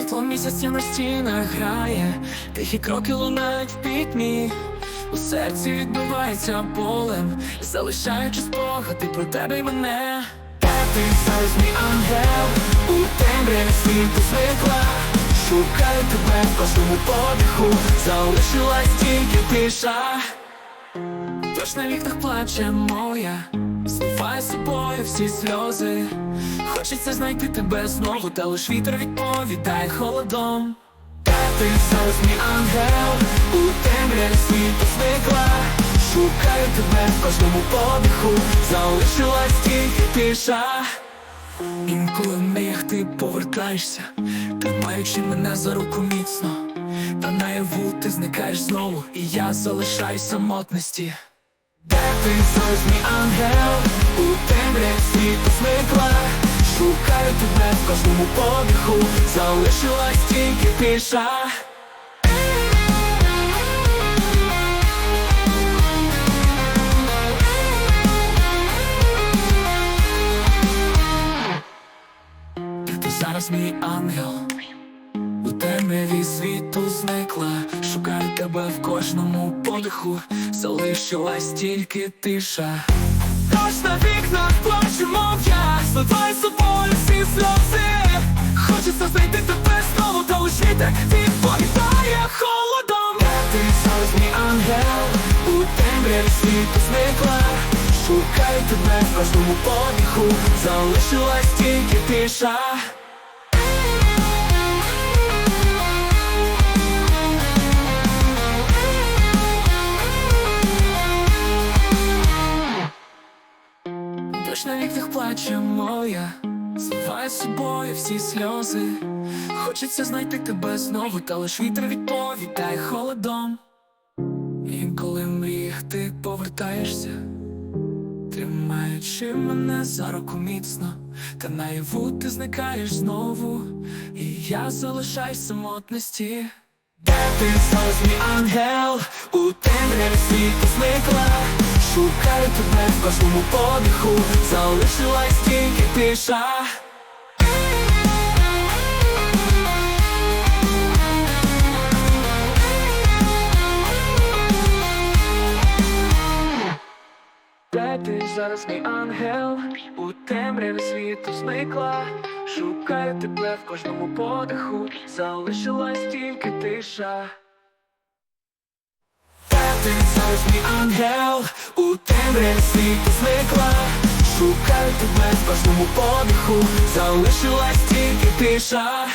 Світло місяця на стінах грає, тихі кроки лунають в пітьмі. У серці відбивається болем, залишаючи спогади про тебе й мене. Та ти зараз мій ангел, у темряві світу звикла. Шукаю тебе в кожному подиху, залишилась тільки тиша. Тож на вікнах плаче моя, зливає з собою всі сльози. Хочеться знайти тебе знову, та лиш вітер відповідає холодом. Та ти зараз ангел, у темряві світу зникла. Шукаю тебе в кожному подиху, залишилась тільки тиша. Інколи в мріях ти повертаєшся, тримаючи мене за руку міцно. Та наяву ти зникаєш знову, і я залишаюсь самотності. Ти мій ангел, у темряві світу зникла. Шукаю тебе в кожному подиху, залишилась тільки тиша. Ти зараз мій ангел, у темряві світу зникла, шукаю тебе в кожному подиху, залишилась тільки тиша. Тож на вікнах плачу, мов я Зливаю з собою всі сльози. Хочеться знайти тебе знову, та лиш вітер відповідає холодом. Ти мій ангел, у темряві світу зникла. Шукаю тебе в кожному подиху, залишилась тільки тиша Дощ на вікнах плаче моя, зливає з собою всі сльози. Хочеться знайти тебе знову, та лиш вітер відповідає холодом. Інколи мріях ти повертаєшся, тримаючи мене за руку міцно, та наяву ти зникаєш знову, і я залишаюсь самотності. Де ти мій ангел, у темряві світу зникла. Шукаю тебе в кожному подиху, залишилась тільки тиша Де ти зараз мій ангел, у темряві світу зникла. Шукаю тебе в кожному подиху, залишилась тільки тиша. Де ти зараз мій ангел, у темряві світу зникла. Шукаю тебе в кожному подиху, залишилась тільки тиша